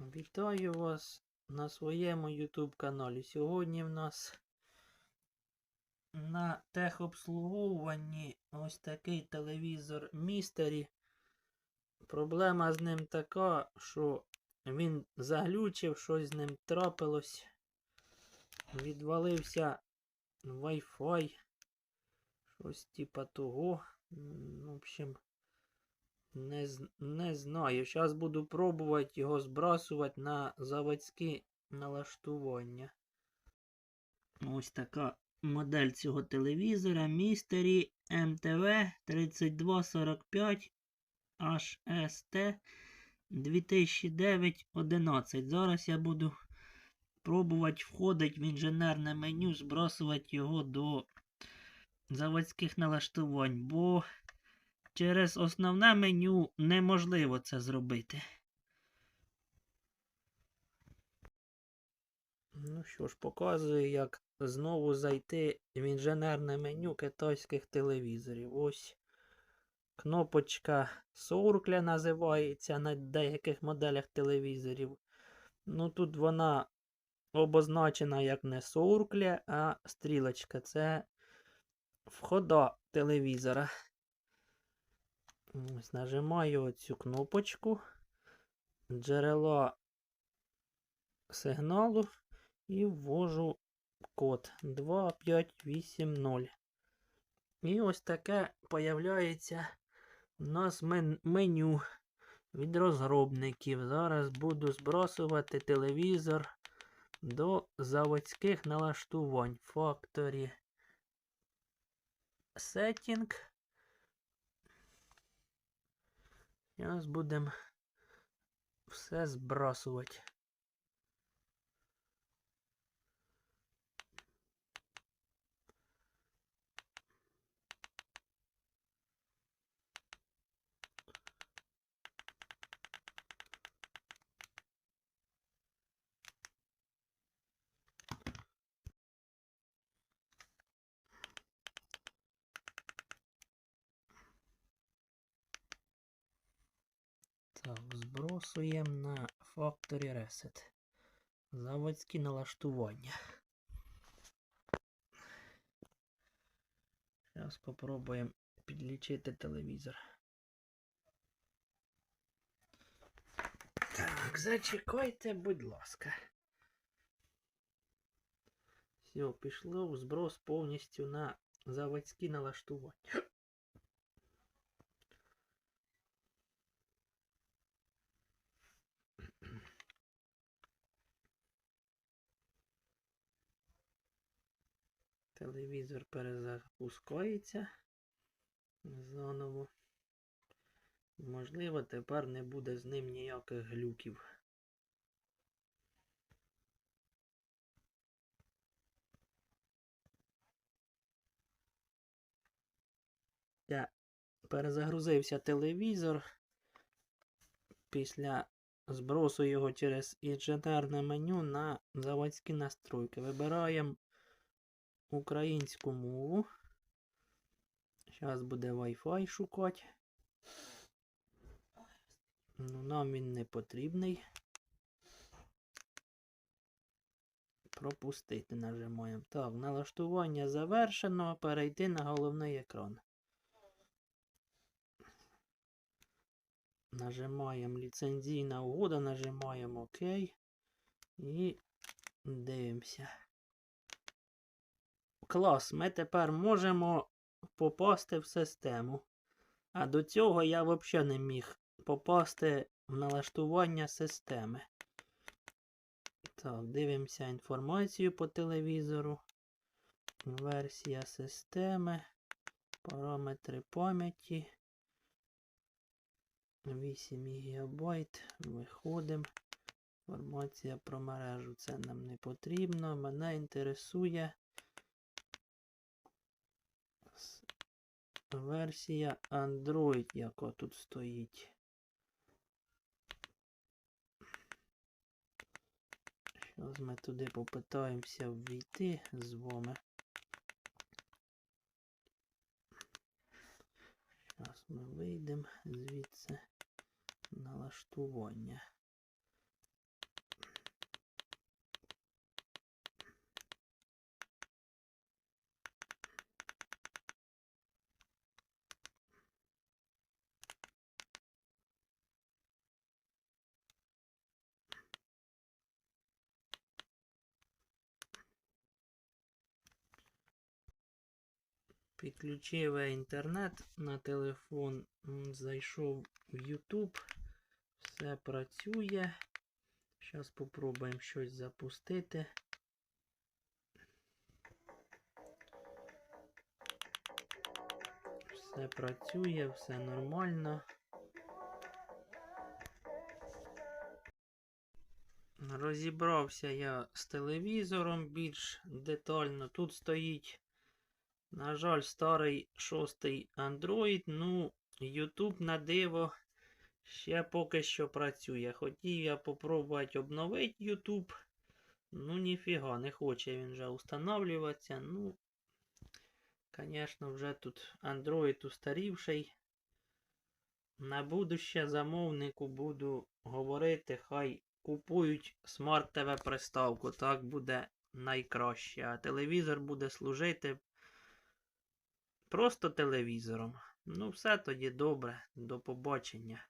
Вітаю вас на своєму YouTube каналі. Сьогодні в нас на техобслуговуванні ось такий телевізор Містері. Проблема з ним така, що він заглючив, щось з ним трапилось. Відвалився Wi-Fi. Щось типа того. В общем, не, не знаю. Зараз буду пробувати його збрасувати на заводські налаштування. Ось така модель цього телевізора Mystery MTV 3245 HST 2009-11. Зараз я буду пробувати входити в інженерне меню, збрасувати його до заводських налаштувань, бо через основне меню неможливо це зробити. Ну що ж, показую, як знову зайти в інженерне меню китайських телевізорів. Ось кнопочка Суркля називається на деяких моделях телевізорів. Ну тут вона обозначена як не Суркля, а стрілочка. Це входа телевізора. Ось нажимаю оцю кнопочку джерела сигналу і ввожу код 2580. І ось таке появляється у нас мен- меню від розробників. Зараз буду збрасувати телевізор до заводських налаштувань. Factory Setting. Зараз будемо все збрасувати. Так, збросуємо на Factory Reset. Заводські налаштування. Зараз спробуємо підлічити телевізор. Так, зачекайте, будь ласка. Все, пішло в зброс повністю на заводські налаштування. Телевізор перезапускається заново. Можливо, тепер не буде з ним ніяких глюків. Я перезагрузився телевізор. Після збросу його через інженерне меню на заводські настройки. Вибираємо українську мову. Зараз буде Wi-Fi шукати. Ну, нам він не потрібний. Пропустити нажимаємо. Так, налаштування завершено. Перейти на головний екран. Нажимаємо ліцензійна угода, нажимаємо ОК і дивимося. Клас, ми тепер можемо попасти в систему. А до цього я взагалі не міг попасти в налаштування системи. Так, дивимося інформацію по телевізору. Версія системи. Параметри пам'яті. 8 ГБ. Виходимо. Інформація про мережу. Це нам не потрібно. Мене інтересує версія Android, яка тут стоїть. Зараз ми туди попитаємося ввійти з вами. Зараз ми вийдемо звідси налаштування. Підключив інтернет на телефон, зайшов в YouTube, все працює. Зараз спробуємо щось запустити. Все працює, все нормально. Розібрався я з телевізором більш детально. Тут стоїть, на жаль, старий шостий Android. Ну, YouTube на диво ще поки що працює. Хотів я попробувати обновити YouTube. Ну, ніфіга, не хоче він вже устанавливатися. Ну, звісно, вже тут Android устарівший. На будуще замовнику буду говорити, хай купують TV приставку. Так буде найкраще. А телевізор буде служити просто телевізором. Ну, все тоді добре. До побачення.